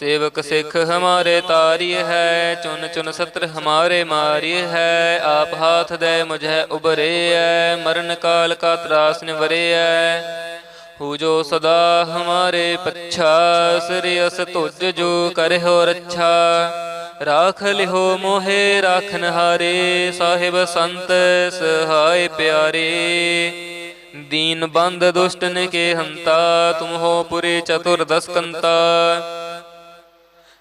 सेवक सिख हमारे तारी है चुन चुन सत्र हमारे मारी है आप हाथ दे मुझे उबरे है मरण काल का त्रास निवरे है हु जो सदा हमारे पच्छा श्रेयस तुझ जो करे हो रच्छा राख लिहो मोहे राखन हारे साहिब संत सहाय प्यारे दीन बंद दुष्टन के हंता तुम हो पुरे चतुर्दश कंता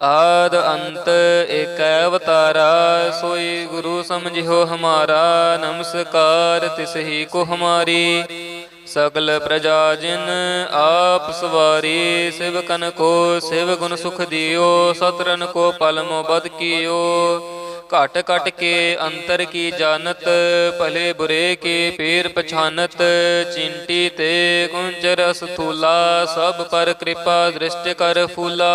ਆਦ ਅੰਤ ਏਕੈ ਅਵਤਾਰਾ, ਸੋਈ ਗੁਰੂ ਸਮਝਿਓ ਹਮਾਰਾ, ਨਮਸਕਾਰ ਤਿਸ ਹੀ ਕੋ ਹਮਾਰੀ। ਸਗਲ ਪ੍ਰਜਾ ਜਿਨ ਆਪ ਸਵਾਰੀ, ਸ਼ਿਵ ਸਿਵਕਨ ਕੋ ਸਿਵ ਗੁਣ ਸੁਖ ਦਿਓ ਸਤਰਨ ਕੋ ਪਲ ਮੋਬਦ ਕੀਓ। ਘਟ ਘਟ ਕੇ ਅੰਤਰ ਕੀ ਜਾਣਤ, ਭਲੇ ਬੁਰੇ ਕੇ ਪੀਰ ਪਛਾਨਤ, ਚਿੰਟੀ ਤੇ ਕੁੰਚਰ ਸਥੂਲਾ ਸਭ ਪਰ ਕਿਰਪਾ ਦ੍ਰਿਸ਼ਟ ਕਰ ਫੂਲਾ।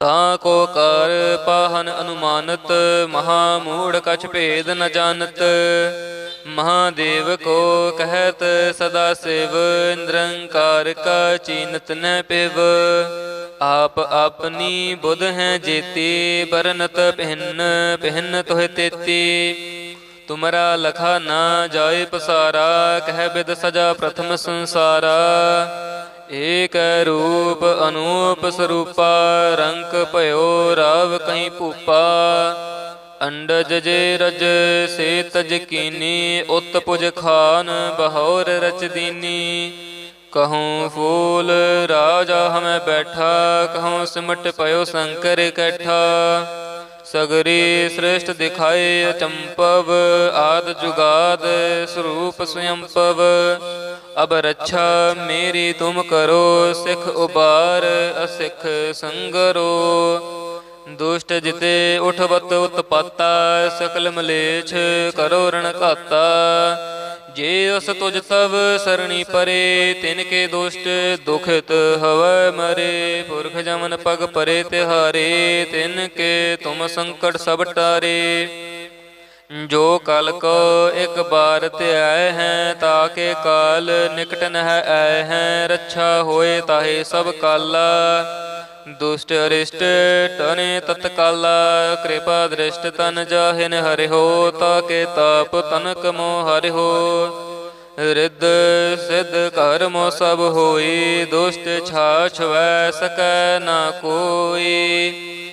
ਤਾਂ ਕੋ ਕਰ ਪਾਹਨ ਅਨੁਮਾਨਤ ਮਹਾ ਮੂੜ ਕਛ ਭੇਦ ਨ ਜਾਣਤ। ਮਹਾਦੇਵ ਕੋ ਕਹਿਤ, ਸਦਾ ਸਿਵ, ਨਿਰੰਕਾਰ ਕਾ ਚੀਨਤ ਨ ਪਿਵ। ਆਪ ਆਪਣੀ ਬੁਧ ਹੈ ਜੇਤੀ ਬਰਨਤ ਪਹਿਨ ਪਹਿਨ ਤੋਹਿ ਤੇਤੀ। ਤੁਮਰਾ ਲਖਾ ਨਾ ਜਾਏ ਪਸਾਰਾ, ਕਹਿ ਬਿਦ ਸਜਾ ਪ੍ਰਥਮ ਸੰਸਾਰਾ। ਏਕ ਰੂਪ ਅਨੂਪ ਸਰੂਪਾ, ਰੰਕ ਭਇਓ ਰਾਵ ਕਹੀਂ ਭੂਪਾ। ਅੰਡਜ ਜੇ ਰਜ ਸੇ ਤਜ ਕੀਨੀ, ਉਤ ਪੁਜ ਖਾਨ, ਬਹੌਰ ਰਚਦੀਨੀ ਕਹੂੰ ਫੂਲ, ਰਾਜਾ ਹਮੈ ਬੈਠਾ, ਕਹੂੰ ਸਿਮਟ ਪਇਓ ਸ਼ੰਕਰ ਕੈਠਾ। ਸਗਰੀ ਸ੍ਰੇਸ਼ਟ ਦਿਖਾਏ ਅਚੰਪਵ, ਆਦ ਜੁਗਾਦ ਸਰੂਪ ਸਯੰਪਵ। ਅਬ ਰੱਛਾ ਮੇਰੀ ਤੁਮ ਕਰੋ, ਸਿਖ ਉਬਾਰ ਅਸਿਖ ਸੰਗਰੋ। ਦੁਸ਼ਟ ਜਿਤੇ ਉਠਵਤ ਉਤਪਾਤਾ, ਸਕਲ ਮਲੇਛ ਕਰੋ ਰਣ ਘਾਤਾ। ਜੇ ਅਸ ਤੁਜ ਤਵ ਸਰਣੀ ਪਰੇ, ਤਿਨ ਕੇ ਦੁਸ਼ਟ ਦੁਖਿਤ ਹਵੈ ਮਰੇ। ਪੁਰਖ ਜਮਨ ਪਗ ਪਰੇ ਤਿਹਾਰੇ, ਤਿਨ ਕੇ ਤੁਮ ਸੰਕਟ ਸਭ ਟਾਰੇ। ਜੋ ਕਲ ਕੋ ਇੱਕ ਬਾਰ ਧਿਆਇ ਹੈ ਤਾਕੇ ਕਾਲ ਨਿਕਟ ਨਹਿ ਆਏ ਹੈ। ਰੱਛਾ ਹੋਏ ਤਾਹੇ ਸਭ ਕਾਲਾ। ਦੁਸ਼ਟ ਅਰਿਸ਼ਟ ਟਨੇ ਤਤਕਾਲਾ, ਕਿਰਪਾ ਦ੍ਰਿਸ਼ਟ ਤਨ ਜਾਹਿਨ ਹਰਿ ਤਾਕੇ ਤਾਪ ਤਨਕ ਮੋ ਹਰਿਓ ਰਿੱਧ ਸਿੱਧ ਕਰਮ ਸਭ ਹੋਈ, ਦੁਸ਼ਟ ਛਾਛ ਵੈ ਸਕੈ ਨਾ ਕੋਈ।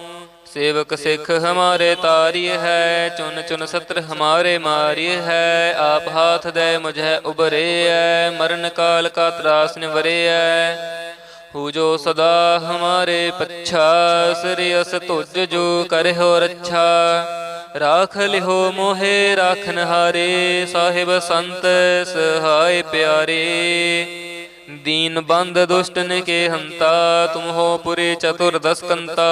ਸੇਵਕ ਸਿੱਖ ਹਮਾਰੇ ਤਾਰੀ ਹੈ ਚੁਨ ਚੁਨ ਸਤਰ ਹਮਾਰੇ ਮਾਰੀ ਹੈ, ਆਪ ਹਾਥ ਦੇ ਮੁਝੇ ਉਬਰੇ ਹੈ, ਮਰਨ ਕਾਲ ਕਾ ਤਰਾਸ ਨਿਵਰੇ ਹੈ। ਹੂ ਜੋ ਸਦਾ ਹਮਾਰੇ ਪੱਛਾ, ਸ੍ਰੀ ਅਸ ਤੁਜ ਜੋ ਕਰਹਿਓ ਰੱਛਾ। ਰਾਖ ਲਿਹੋ ਮੋਹੇ ਰਾਖਨ ਹਾਰੇ ਸਾਹਿਬ ਸੰਤ ਸਹਾਇ ਪਿਆਰੇ। ਦੀਨ ਬੰਦ ਦੁਸ਼ਟ ਨੇ ਕੇ ਹੰਤਾ, ਤੁਮ ਹੋ ਪੁਰੇ ਚਤੁਰ ਦਸਕੰਤਾ।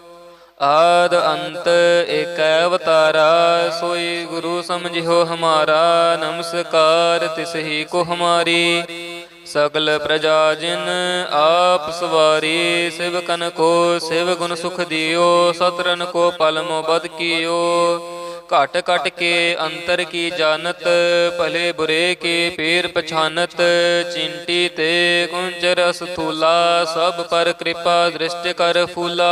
ਆਦ ਅੰਤ ਏਕ ਅਵਤਾਰਾ, ਸੋਈ ਗੁਰੂ ਸਮਝਿਓ ਹਮਾਰਾ, ਨਮਸਕਾਰ ਤਿਸ ਹੀ ਕੋ ਹਮਾਰੀ। ਸਗਲ ਪ੍ਰਜਾ ਜਿਨ ਆਪ ਸਵਾਰੀ, ਸ਼ਿਵ ਸਿਵਕਨ ਕੋ ਸਿਵ ਗੁਣ ਸੁਖ ਦਿਓ, ਸਤਰਨ ਕੋ ਪਲ ਬਦ ਕੀਓ। ਘਟ ਘਟ ਕੇ ਅੰਤਰ ਕੀ ਜਾਣਤ, ਭਲੇ ਬੁਰੇ ਕੇ ਪੀਰ ਪਛਾਨਤ, ਚਿੰਟੀ ਤੇ ਕੁੰਜਰ ਸਥੂਲਾ ਸਭ ਪਰ ਕਿਰਪਾ ਦ੍ਰਿਸ਼ਟ ਕਰ ਫੂਲਾ।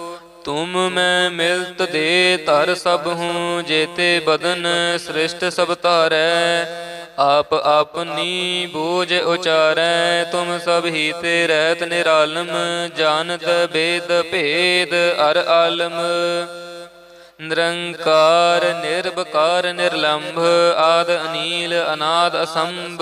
ਤੁਮ ਮੈਂ ਮਿਲਤ ਦੇ ਧਰ ਸਭ ਹੂੰ, ਜੇਤੇ ਬਦਨ ਸ੍ਰਿਸ਼ਟ ਸਭ ਧਾਰੈ। ਆਪ ਆਪਨੀ ਬੋਝ ਉਚਾਰੈ, ਤੁਮ ਸਭ ਹੀ ਤੇ ਰਹਿਤ ਨਿਰਾਲਮ, ਜਾਣਤ ਬੇਦ ਭੇਦ ਅਰ ਆਲਮ। ਨਿਰੰਕਾਰ ਨਿਰਭਕਾਰ ਨਿਰਲੰਭ, ਆਦ ਅਨੀਲ, ਅਨਾਦ ਅਸੰਭ।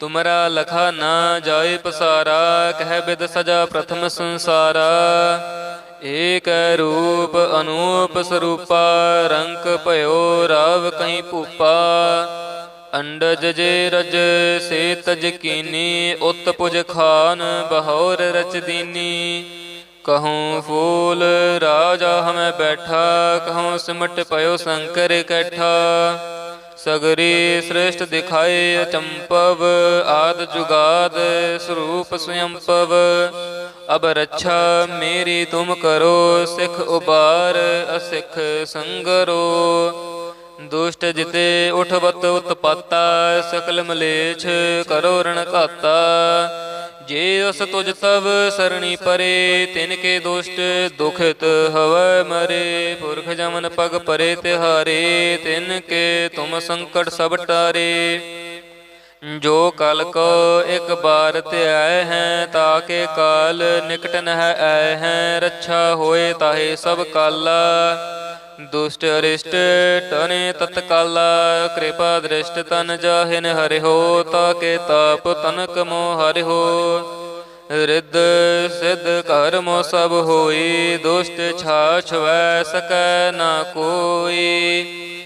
ਤੁਮਰਾ ਲਖਾ ਨਾ ਜਾਏ ਪਸਾਰਾ, ਕਹਿ ਬਿਦ ਸਜਾ ਪ੍ਰਥਮ ਸੰਸਾਰਾ। ਏਕ ਰੂਪ ਅਨੂਪ ਸਰੂਪਾ, ਰੰਕ ਭਇਓ ਰਾਵ ਕਹੀਂ ਭੂਪਾ। ਅੰਡਜ ਜੇ ਰਜ ਸੇ ਤਜ ਕੀਨੀ, ਉਤ ਪੁਜ ਖਾਨ, ਬਹੌਰ ਰਚਦੀਨੀ ਕਹੂੰ ਫੂਲ ਰਾਜਾ ਹਮੈ ਬੈਠਾ, ਕਹੂੰ ਸਿਮਟ ਪਇਓ ਸ਼ੰਕਰ ਕੈਠਾ। ਸਗਰੀ ਸ੍ਰਿਸ਼ਟ ਦਿਖਾਏ ਅਚੰਪਵ, ਆਦ ਜੁਗਾਦ, ਸਰੂਪ ਸਯੰਪਵ। ਅਬ ਰੱਛਾ ਮੇਰੀ ਤੁਮ ਕਰੋ, ਸਿਖ ਉਬਾਰ ਅਸਿਖ ਸੰਗਰੋ। ਦੁਸ਼ਟ ਜਿਤੇ ਉਠਵਤ ਉਤਪਾਤਾ, ਸਕਲ ਮਲੇਛ ਕਰੋ ਰਣ ਘਾਤਾ। ਜੇ ਉਸ ਤੁਜ ਤਵ ਸਰਣੀ ਪਰੇ, ਤਿਨ ਕੇ ਦੁਸ਼ਟ ਦੁਖਿਤ ਹਵੈ ਮਰੇ। ਪੁਰਖ ਜਮਨ ਪਗ ਪਰੇ ਤਿਹਾਰੇ, ਤਿਨ ਕੇ ਤੁਮ ਸੰਕਟ ਸਭ ਟਾਰੇ। ਜੋ ਕਲ ਕੋ ਇੱਕ ਬਾਰ ਧਿਆਇ ਹੈ ਤਾਕੇ ਕਾਲ ਨਿਕਟ ਨਹਿ ਆਇ ਹੈ। ਰੱਛਾ ਹੋਏ ਤਾਹੇ ਸਭ ਕਾਲਾ। ਦੁਸ਼ਟ ਅਰਿਸ਼ਟ ਟਨੇ ਤਤਕਾਲਾ, ਕਿਰਪਾ ਦ੍ਰਿਸ਼ਟ ਤਨ ਜਾਹਿਨ ਹਰਿਓ ਤਾਕੇ ਤਾਪ ਤਨਕ ਮੋ ਹਰਿਓ ਰਿੱਧ ਸਿੱਧ ਕਰਮ ਸਭ ਹੋਈ, ਦੁਸ਼ਟ ਛਾਛ ਵੈ ਸਕੈ ਨਾ ਕੋਈ।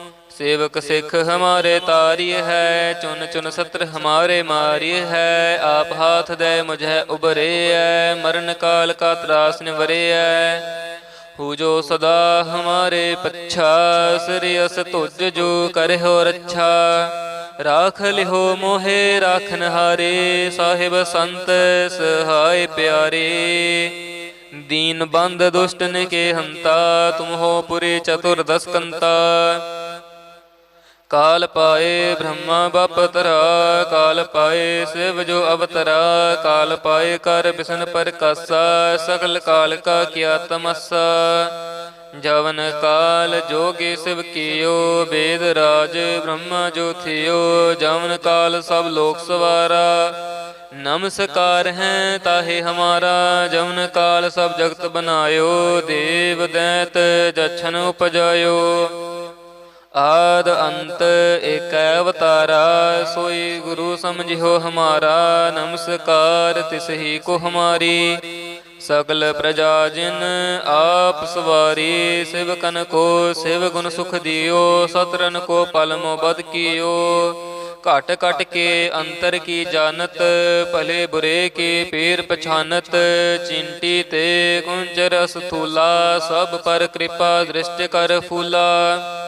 सेवक सिख हमारे तारी है चुन चुन सत्र हमारे मारी है आप हाथ दे मुझे उबरे है मरण काल का त्रास निवरे है हु जो सदा हमारे पच्छा श्री अस तुझ जो करे हो रच्छा राख लिहो मोहे राखन हारे साहिब संत सहाय प्यारे दीन बंद दुष्टन के हंता तुम हो पुरे चतुर्दश कंता ਕਾਲ ਪਾਏ ਬ੍ਰਹਮਾ ਬਪਤਰਾ ਕਾਲ ਪਾਏ ਸਿਵ ਜੋ ਅਵਤਰਾ, ਕਾਲ ਪਾਏ ਕਰ ਬਿਸ਼ਨ ਪ੍ਰਕਾਸਾ, ਸਗਲ ਕਾਲ ਕਾ ਕੀਆ ਤਮਸਾ। ਜਵਨ ਕਾਲ ਜੋਗੀ ਸਿਵ ਕੀਓ, ਵੇਦ ਰਾਜ ਬ੍ਰਹਮਾ ਜੋ ਥਿਓ, ਜਵਨ ਕਾਲ ਸਭ ਲੋਕ ਸਵਾਰਾ। ਨਮਸਕਾਰ ਹੈ ਤਾਹੇ ਹਮਾਰਾ, ਜਵਨ ਕਾਲ ਸਭ ਜਗਤ ਬਨਾਇਓ, ਦੇਵ ਦੈਤ ਜਛਨ ਉਪਜਾਇਓ। ਆਦ ਅੰਤ ਏਕ ਅਵਤਾਰਾ, ਸੋਈ ਗੁਰੂ ਸਮਝਿਓ ਹਮਾਰਾ, ਨਮਸਕਾਰ ਤਿਸ ਹੀ ਕੋ ਹਮਾਰੀ। ਸਗਲ ਪ੍ਰਜਾ ਜਿਨ ਆਪ ਸਵਾਰੀ ਸ਼ਿਵ ਸਿਵਕਨ ਕੋ ਸਿਵ ਗੁਣ ਸੁਖ ਦਿਓ, ਸਤਰਨ ਕੋ ਪਲ ਬਦ ਕੀਓ। ਘਟ ਘਟ ਕੇ ਅੰਤਰ ਕੀ ਜਾਣਤ, ਭਲੇ ਬੁਰੇ ਕੀ ਪੀਰ ਪਛਾਨਤ, ਚਿੰਟੀ ਤੇ ਕੁੰਚਰ ਸਥੂਲਾ ਸਭ ਪਰ ਕਿਰਪਾ ਦ੍ਰਿਸ਼ਟ ਕਰ ਫੂਲਾ।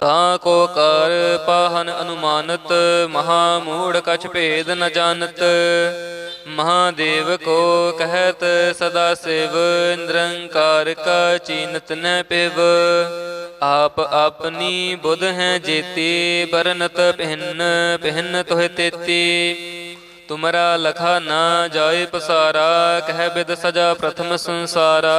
ਤਾਂ ਕੋ ਕਰ ਪਾਹਨ ਅਨੁਮਾਨਤ ਮਹਾ ਮੂੜ ਕਛ ਭੇਦ ਨ ਜਾਣਤ। ਮਹਾਦੇਵ ਕੋ ਕਹਿਤ, ਸਦਾ ਸਿਵ, ਨਿਰੰਕਾਰ ਕਾ ਚੀਨਤ ਨ ਪਿਵ। ਆਪ ਆਪਣੀ ਬੁਧ ਹੈ ਜੇਤੀ ਬਰਨਤ ਪਹਿਨ ਪਹਿਨ ਤੋਹਿ ਤੇਤੀ। ਤੁਮਰਾ ਲਖਾ ਨਾ ਜਾਏ ਪਸਾਰਾ, ਕਹਿ ਬਿਦ ਸਜਾ ਪ੍ਰਥਮ ਸੰਸਾਰਾ।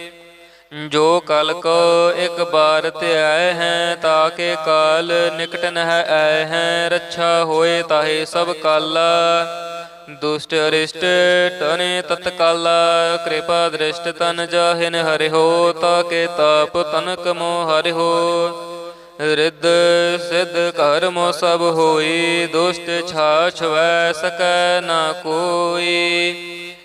ਜੋ ਕਲ ਕੋ ਇੱਕ ਬਾਰ ਧਿਆਇ ਹੈ ਤਾਕੇ ਕਾਲ ਨਿਕਟ ਨਹਿ ਆਏ ਹੈ, ਰੱਛਾ ਹੋਏ ਤਾਹੇ ਸਭ ਕਾਲਾ। ਦੁਸ਼ਟ ਅਰਿਸ਼ਟ ਟਨੇ ਤਤਕਾਲਾ, ਕਿਰਪਾ ਦ੍ਰਿਸ਼ਟ ਤਨ ਜਾਹਿਨ ਹਰਿ ਤਾਕੇ ਤਾਪ ਤਨਕ ਮੋ ਹਰਿ ਰਿੱਧ ਸਿੱਧ ਕਰਮੋ ਸਭ ਹੋਈ, ਦੁਸ਼ਟ ਛਾਛ ਵੈ ਸਕੈ ਨਾ ਕੋਈ।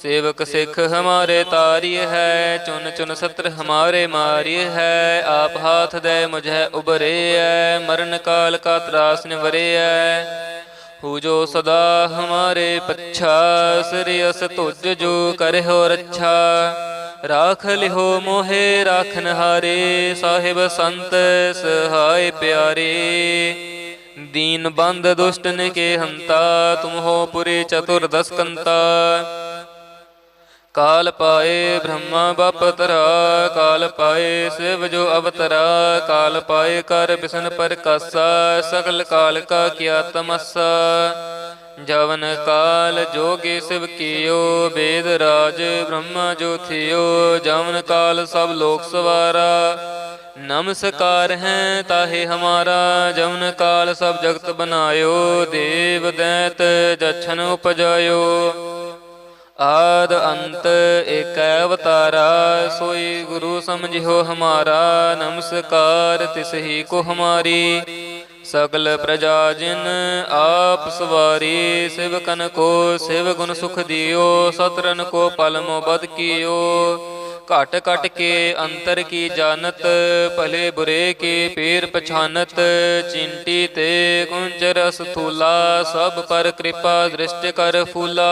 सेवक सिख हमारे तारिय है चुन चुन सत्र हमारे मारिय है आप हाथ दे मुझे उबरे है मरण काल का त्रास निवरे है हु जो सदा हमारे पच्छा सिरियस तुझ जो करे हो रच्छा राख लिहो मोहे राखन हारे साहिब संत सहाय प्यारे दीन बंद दुष्टन के हंता तुम हो पुरे चतुर्दश कंता ਕਾਲ ਪਾਏ ਬ੍ਰਹਮਾ ਬਪਤਰਾ, ਕਾਲ ਪਾਏ ਸਿਵ ਜੋ ਅਵਤਰਾ, ਕਾਲ ਪਾਏ ਕਰ ਬਿਸਨ ਪ੍ਰਕਾਸਾ, ਸਗਲ ਕਾਲ ਕਾ ਕੀਆ ਤਮਸਾ। ਜਵਨ ਕਾਲ ਜੋਗੇ ਸਿਵ ਕੀਓ, ਵੇਦ ਰਾਜ ਬ੍ਰਹਮਾ ਜੋ ਥਿਓ, ਜਵਨ ਕਾਲ ਸਭ ਲੋਕ ਸਵਾਰਾ। ਨਮਸਕਾਰ ਹੈ ਤਾਹੇ ਹਮਾਰਾ, ਜਵਨ ਕਾਲ ਸਭ ਜਗਤ ਬਨਾਇਓ ਦੇਵ ਦੈਤ ਜਛਨ ਉਪਜਾਇਓ। ਆਦ ਅੰਤ ਏਕ ਅਵਤਾਰਾ, ਸੋਈ ਗੁਰੂ ਸਮਝਿਓ ਹਮਾਰਾ, ਨਮਸਕਾਰ ਤਿਸ ਹੀ ਕੋ ਹਮਾਰੀ। ਸਗਲ ਪ੍ਰਜਾ ਜਿਨ ਆਪ ਸਵਾਰੀ, ਸ਼ਿਵ ਸਿਵਕਨ ਕੋ ਸਿਵ ਗੁਣ ਸੁਖ ਦਿਓ, ਸਤਰਨ ਕੋ ਪਲ ਮੋ ਬਦ ਕੀਓ। ਘਟ ਘਟ ਕੇ ਅੰਤਰ ਕੀ ਜਾਣਤ, ਭਲੇ ਬੁਰੇ ਕੇ ਪੀਰ ਪਛਾਨਤ, ਚਿੰਟੀ ਤੇ ਕੁੰਚਰ ਸਥੂਲਾ ਸਭ ਪਰ ਕਿਰਪਾ ਦ੍ਰਿਸ਼ਟ ਕਰ ਫੂਲਾ।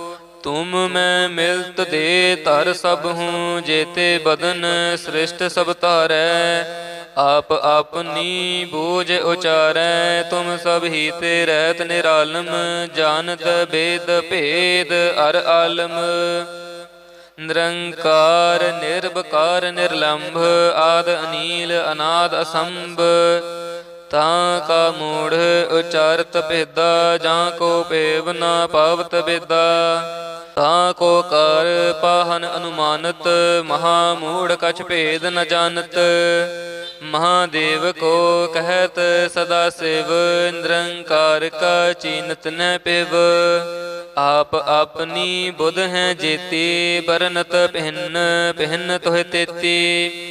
ਤੁਮ ਮੈਂ ਮਿਲਤ ਦੇ ਧਰ ਸਭ ਹੂੰ, ਜੇਤੇ ਬਦਨ ਸ੍ਰਿਸ਼ਟ ਸਭ ਧਾਰੈ। ਆਪ ਆਪਨੀ ਬੂਝ ਉਚਾਰੈ, ਤੁਮ ਸਭ ਹੀ ਤੇ ਰਹਿਤ ਨਿਰਾਲਮ, ਜਾਣਤ ਬੇਦ ਭੇਦ ਅਰ ਆਲਮ। ਨਿਰੰਕਾਰ ਨਿਰਭਕਾਰ ਨਿਰਲੰਭ, ਆਦ ਅਨੀਲ, ਅਨਾਦ ਅਸੰਭ। ਤਾਂ ਕਾ ਮੂੜ ਉਚਾਰਤ ਭੇਦਾ, ਜਾਂ ਕੋ ਪੇਵ ਨਾ ਪਾਵਤ ਬੇਦਾ ਤਾਂ ਕੋ ਕਰ ਪਾਹਨ ਅਨੁਮਾਨਤ, ਮਹਾ ਮੂੜ ਕਛ ਭੇਦ ਨ ਜਾਣਤ। ਮਹਾਦੇਵ ਕੋ ਕਹਿਤ, ਸਦਾ ਸਿਵ, ਨਿਰੰਕਾਰ ਕਾ ਚੀਨਤ ਨ ਪਿਵ। ਆਪ ਆਪਨੀ ਬੁਧ ਹੈ ਜੇਤੀ ਬਰਨਤ ਪਹਿਨ ਪਹਿਨ ਤੋਹਿ ਤੇਤੀ।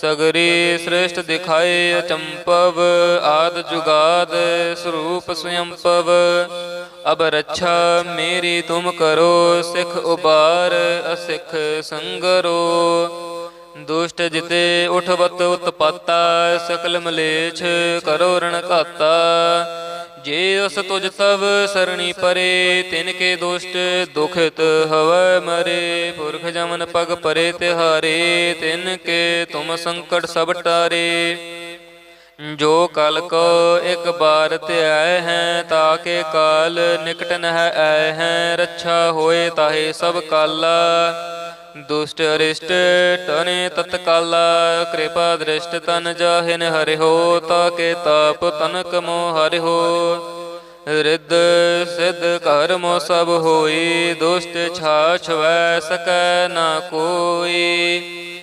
ਸਗਰੀ ਸ੍ਰਿਸ਼ਟ ਦਿਖਾਏ ਅਚੰਪਵ, ਆਦ ਜੁਗਾਦ, ਸਰੂਪ ਸਯੰਪਵ ਅਬ ਰੱਛਾ ਮੇਰੀ ਤੁਮ ਕਰੋ, ਸਿਖ ਉਬਾਰ ਅਸਿਖ ਸੰਗਰੋ। ਦੁਸ਼ਟ ਜਿਤੇ ਉਠਵਤ ਉਤਪਾਤਾ, ਸਕਲ ਮਲੇਛ ਕਰੋ ਰਣ ਘਾਤਾ। ਜੇ ਉਸ ਤੁਜ ਤਵ ਸਰਣੀ ਪਰੇ, ਤਿਨ ਕੇ ਦੁਸ਼ਟ ਦੁਖਿਤ ਹਵੈ ਮਰੇ। ਪੁਰਖ ਜਮਨ ਪਗ ਪਰੇ ਤਿਹਾਰੇ, ਤਿਨ ਕੇ ਤੁਮ ਸੰਕਟ ਸਭ ਟਾਰੇ। ਜੋ ਕਲ ਕੋ ਇੱਕ ਬਾਰ ਧਿਆਇ ਹੈ ਤਾਕੇ ਕਾਲ ਨਿਕਟ ਨਹਿ ਆਏ ਹੈ। ਰੱਛਾ ਹੋਏ ਤਾਹੇ ਸਭ ਕਾਲਾ। ਦੁਸ਼ਟ ਅਰਿਸ਼ਟ ਟਨੇ ਤਤਕਾਲਾ, ਕਿਰਪਾ ਦ੍ਰਿਸ਼ਟ ਤਨ ਜਾਹਿਨ ਹਰਿਓ ਤਾਕੇ ਤਾਪ ਤਨਕ ਮੋ ਹਰਿਓ ਰਿੱਧ ਸਿੱਧ ਕਰਮ ਸਭ ਹੋਈ, ਦੁਸ਼ਟ ਛਾਛ ਵੈ ਸਕੈ ਨਾ ਕੋਈ।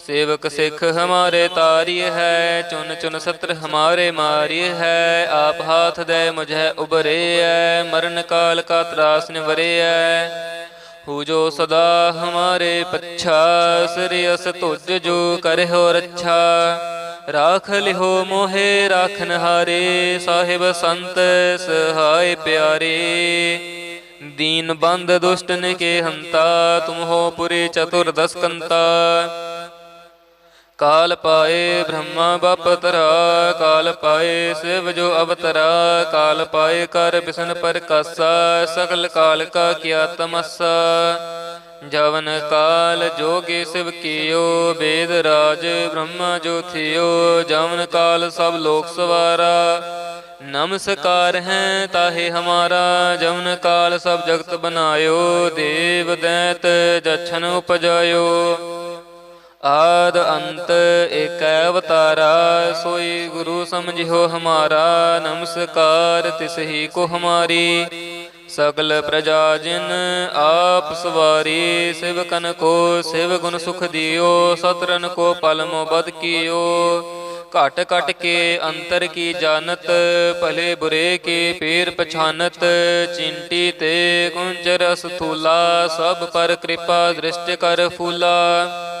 सेवक सिख हमारे तारी है चुन चुन सत्र हमारे मारी है आप हाथ दे मुझे उबरे है मरण काल का त्रास निवरे है हु जो सदा हमारे पच्छा श्रेयस तुझ जो करे हो रच्छा राख लिहो मोहे राखन हारे साहिब संत सहाय प्यारे दीन बंद दुष्टन के हंता तुम हो पुरी चतुर्दश कंता ਕਾਲ ਪਾਏ ਬ੍ਰਹਮਾ ਬਪਤਰਾ, ਕਾਲ ਪਾਏ ਸਿਵ ਜੋ ਅਵਤਰਾ, ਕਾਲ ਪਾਏ ਕਰ ਬਿਸ਼ਨ ਪ੍ਰਕਾਸ਼ਾ ਸਗਲ ਕਾਲ ਕਾ ਕੀਆ ਤਮਸਾ। ਜਵਨ ਕਾਲ ਜੋਗੀ ਸਿਵ ਕੀਓ, ਵੇਦ ਰਾਜ ਬ੍ਰਹਮਾ ਜੋ ਥਿਓ, ਜਵਨ ਕਾਲ ਸਭ ਲੋਕ ਸਵਾਰਾ। ਨਮਸਕਾਰ ਹੈ ਤਾਹੇ ਹਮਾਰਾ, ਜਵਨ ਕਾਲ ਸਭ ਜਗਤ ਬਨਾਇਓ, ਦੇਵ ਦੈਤ ਜਛਨ ਉਪਜਾਇਓ। ਆਦ ਅੰਤ ਏਕੈ ਅਵਤਾਰਾ, ਸੋਈ ਗੁਰੂ ਸਮਝਿਓ ਹਮਾਰਾ, ਨਮਸਕਾਰ ਤਿਸ ਹੀ ਕੋ ਹਮਾਰੀ। ਸਗਲ ਪ੍ਰਜਾ ਜਿਨ ਆਪ ਸਵਾਰੀ ਸ਼ਿਵ ਸਿਵਕਨ ਕੋ ਸਿਵ ਗੁਣ ਸੁਖ ਦਿਓ ਸਤਰਨ ਕੋ ਪਲ ਮੋਬਦ ਕੀਓ। ਘਟ ਘਟ ਕੇ ਅੰਤਰ ਕੀ ਜਾਣਤ, ਭਲੇ ਬੁਰੇ ਕੇ ਪੀਰ ਪਛਾਨਤ, ਚਿੰਟੀ ਤੇ ਕੁੰਚਰ ਸਥੂਲਾ ਸਭ ਪਰ ਕਿਰਪਾ ਦ੍ਰਿਸ਼ਟ ਕਰ ਫੂਲਾ।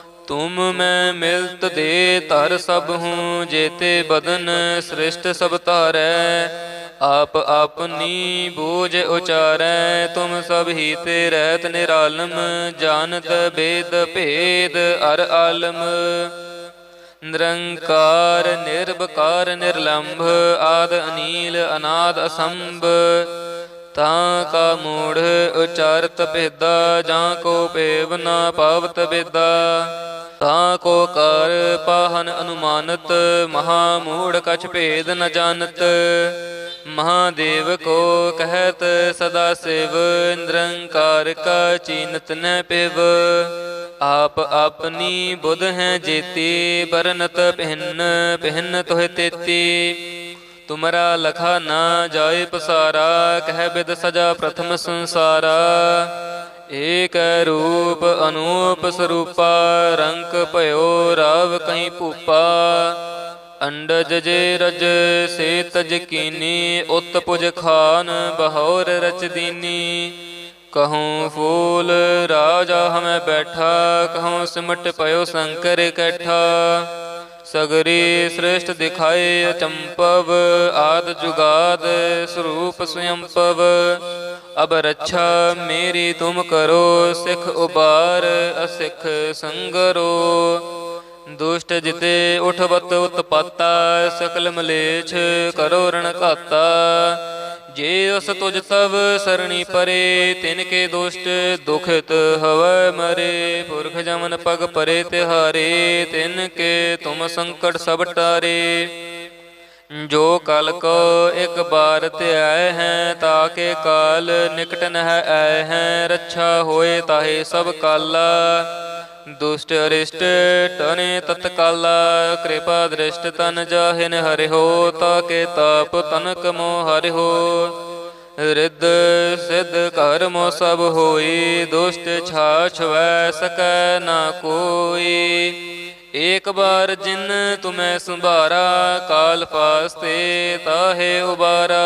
ਤੁਮ ਮੈਂ ਮਿਲਤ ਦੇ ਧਰ ਸਭ ਹੂੰ, ਜੇਤੇ ਬਦਨ ਸ੍ਰਿਸ਼ਟ ਸਭ ਧਾਰੈ। ਆਪ ਆਪਨੀ ਬੋਝ ਉਚਾਰੈ, ਤੁਮ ਸਭ ਹੀ ਤੇ ਰਹਿਤ ਨਿਰਾਲਮ, ਜਾਣਤ ਬੇਦ ਭੇਦ ਅਰ ਆਲਮ। ਨਿਰੰਕਾਰ ਨਿਰਭਕਾਰ ਨਿਰਲੰਭ, ਆਦ ਅਨੀਲ, ਅਨਾਦ ਅਸੰਭ। ਤਾਂ ਕਾ ਮੂੜ ਉਚਾਰਤ ਭੇਦਾ, ਜਾਂ ਕੋ ਭੇਵ ਨਾ ਪਾਵਤ ਬੇਦਾ ਤਾਂ ਕੋ ਕਰ ਪਾਹਨ ਅਨੁਮਾਨਤ, ਮਹਾ ਮੂੜ ਕਛ ਭੇਦ ਨ ਜਾਣਤ। ਮਹਾਦੇਵ ਕੋ ਕਹਿਤ ਸਦਾ ਸਿਵ, ਨਿਰੰਕਾਰ ਕਾ ਚੀਨਤ ਨ ਪਿਵ। ਆਪ ਆਪਣੀ ਬੁਧ ਹੈ ਜੇਤੀ ਬਰਨਤ ਪਹਿਨ ਪਹਿਨ ਤੋਹਿ ਤੇਤੀ। ਤੁਮਰਾ ਲਖਾ ਨਾ ਜਾਏ ਪਸਾਰਾ, ਕਹਿ ਬਿਦ ਸਜਾ ਪ੍ਰਥਮ ਸੰਸਾਰਾ। ਏਕ ਰੂਪ ਅਨੂਪ ਸਰੂਪਾ, ਰੰਕ ਭਇਓ ਰਾਵ ਕਹੀਂ ਭੂਪਾ। ਅੰਡਜ ਜੇ ਰਜ ਸੇ ਤਜ ਕੀਨੀ, ਉਤ ਪੁਜ ਖਾਨ ਬਹੌਰ ਰਚਦੀਨੀ ਕਹੂੰ ਫੂਲ ਰਾਜਾ ਹਮੈ ਬੈਠਾ, ਕਹੂੰ ਸਿਮਟ ਪਇਓ ਸ਼ੰਕਰ ਇਕੱਠਾ ਸਗਰੀ ਸ੍ਰਿਸ਼ਟ ਦਿਖਾਏ ਅਚੰਪਵ, ਆਦ ਜੁਗਾਦ, ਸਰੂਪ ਸਯੰਪਵ। ਅਬ ਰੱਛਾ ਮੇਰੀ ਤੁਮ ਕਰੋ, ਸਿਖ ਉਬਾਰ, ਅਸਿਖ ਸੰਗਰੋ। ਦੁਸ਼ਟ ਜਿਤੇ ਉਠਵਤ ਉਤਪਾਤਾ, ਸਕਲ ਮਲੇਛ ਕਰੋ ਰਣ ਘਾਤਾ ਜੇ ਉਸ ਤੁਜ ਤਵ ਸਰਣੀ ਪਰੇ, ਤਿਨ ਕੇ ਦੁਸ਼ਟ ਦੁਖਿਤ ਹਵੈ ਮਰੇ। ਪੁਰਖ ਜਮਨ ਪਗ ਪਰੇ ਤਿਹਾਰੇ, ਤਿਨ ਕੇ ਤੁਮ ਸੰਕਟ ਸਭ ਟਾਰੇ। ਜੋ ਕਲ ਕੋ ਇੱਕ ਬਾਰ ਧਿਆਇ ਹੈ ਤਾਕੇ ਕਾਲ ਨਿਕਟ ਨਹਿ ਆਇ ਹੈ। ਰੱਛਾ ਹੋਏ ਤਾਹੇ ਸਭ ਕਾਲਾ। ਦੁਸ਼ਟ ਅਰਿਸ਼ਟ ਟਨੇ ਤਤਕਾਲ, ਕਿਰਪਾ ਦ੍ਰਿਸ਼ਟ ਤਨ ਜਾਹਿਨ ਹਰਿਓ ਤਾਕੇ ਤਾਪ ਤਨਕ ਮੋ ਹਰਿਓ ਰਿੱਧ ਸਿੱਧ ਕਰਮੋ ਸਭ ਹੋਈ, ਦੁਸ਼ਟ ਛਾਛ ਵੈ ਸਕੈ ਨਾ ਕੋਈ। ਏਕ ਬਾਰ ਜਿਨ ਤੁਮੈ ਸੰਭਾਰਾ, ਕਾਲ ਪਾਸਤੇ ਤਾਹੇ ਉਬਾਰਾ।